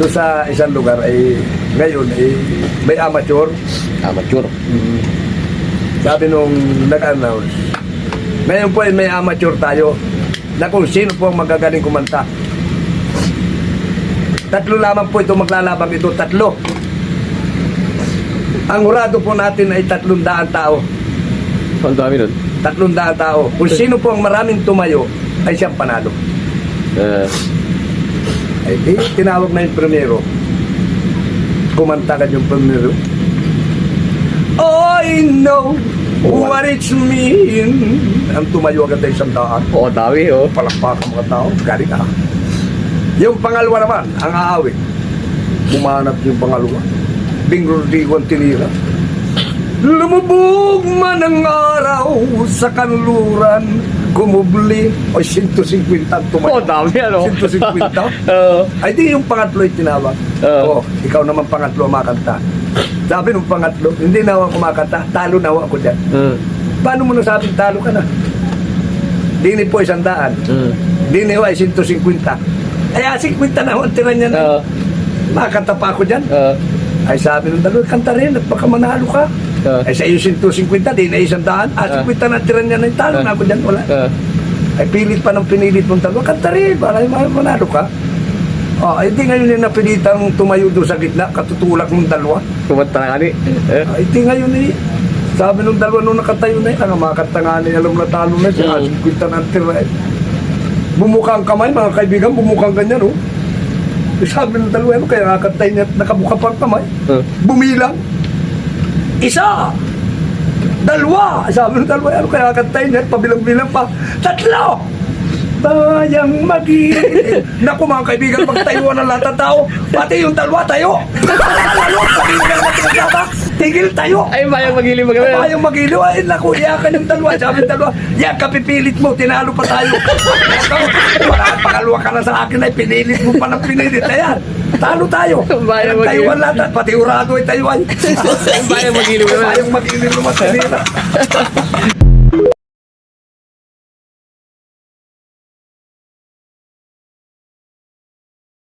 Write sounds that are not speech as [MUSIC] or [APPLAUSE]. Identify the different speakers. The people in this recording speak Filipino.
Speaker 1: doon sa isang lugar ay ngayon ay may amateur.
Speaker 2: Amateur.
Speaker 1: Sabi nung nag-announce, ngayon po ay may amateur tayo na kung sino po ang magagaling kumanta. Tatlo lamang po ito maglalabang ito, tatlo. Ang hurado po natin ay tatlong daan tao.
Speaker 2: Ang dami nun.
Speaker 1: Tatlong daan tao. Kung sino po ang maraming tumayo, ay siyang panalo.
Speaker 2: Uh,
Speaker 1: Ay di, tinawag na yung primero. Kumanta ka yung primero. I know what it's mean. Ang tumayo agad ay isang daan.
Speaker 2: Oo, dami oh.
Speaker 1: Palakpakan mga tao. Galing ah. Yung pangalawa naman, ang aawit. Bumanap yung pangalawa. Bing Rodrigo ang tinira. Lumubog man ang araw sa kanluran, kumubli. O 150 ang tumayo.
Speaker 2: Oo, dami ano.
Speaker 1: 150? [LAUGHS]
Speaker 2: Oo.
Speaker 1: Ay di yung pangatlo yung tinawag.
Speaker 2: Oo.
Speaker 1: Oo, ikaw naman pangatlo ang makanta. Sabi nung pangatlo, hindi na ako kumakanta, talo na ako dyan.
Speaker 2: Uh,
Speaker 1: Paano mo nasabing talo ka na? Dini po isang daan.
Speaker 2: uh,
Speaker 1: Dini ho ay 150. Ay, ah, 50 na ho, ang tira niya na.
Speaker 2: uh,
Speaker 1: Makakanta pa ako dyan.
Speaker 2: uh,
Speaker 1: Ay sabi nung dalawa, kanta rin at baka manalo ka.
Speaker 2: Uh,
Speaker 1: Ay sa iyo 150, di na isang daan. Ah,
Speaker 2: Ah.
Speaker 1: 50 na tira niya na, talo na ako dyan, wala.
Speaker 2: uh,
Speaker 1: Ay pilit pa ng pinilit mong dalawa, kanta rin, para ma- manalo ka. Oh, ay di ngayon yung napilitang tumayo doon sa gitna, katutulak mong dalawa.
Speaker 2: kumanta na kani. Uh,
Speaker 1: Ay di ngayon eh. Sabi nung dalawa nung nakatayo na yun, ang makakanta nga niya, alam na talo na siya,
Speaker 2: Mm.
Speaker 1: mm. 50 na tira eh. Bumukha ang kamay, mga kaibigan, bumukha ang ganyan, oh. Eh, Sabi ng dalawa, ano, kaya nakakantay niya, nakabuka pa ang kamay.
Speaker 2: uh,
Speaker 1: Bumilang. Isa! Dalawa! Sabi ng dalawa, ano kaya kakantay niya, at pabilang-bilang pa. Tatlo! Bayang mag-iinit. [LAUGHS] Naku mga kaibigan, magtayuan ng lahat ng tao. Pati yung dalawa tayo. Lalo, pakinggan na pinagkaba. Tigil tayo.
Speaker 2: ay, bayang magiling
Speaker 1: Ay,
Speaker 2: magawa.
Speaker 1: Bayang magiliw. Ay, naku, iyakan yung dalawa. Sabi dalawa, yan, kapipilit mo, tinalo pa tayo. Wala, pangalawa ka na sa akin, ay pinilit mo pa ng pinilit. Ayan, talo tayo. Tayuan
Speaker 2: magiliw.
Speaker 1: lahat, pati urado ay tayuan.
Speaker 2: Bayang magiling magawa.
Speaker 1: Bayang magiliw naman, tinira.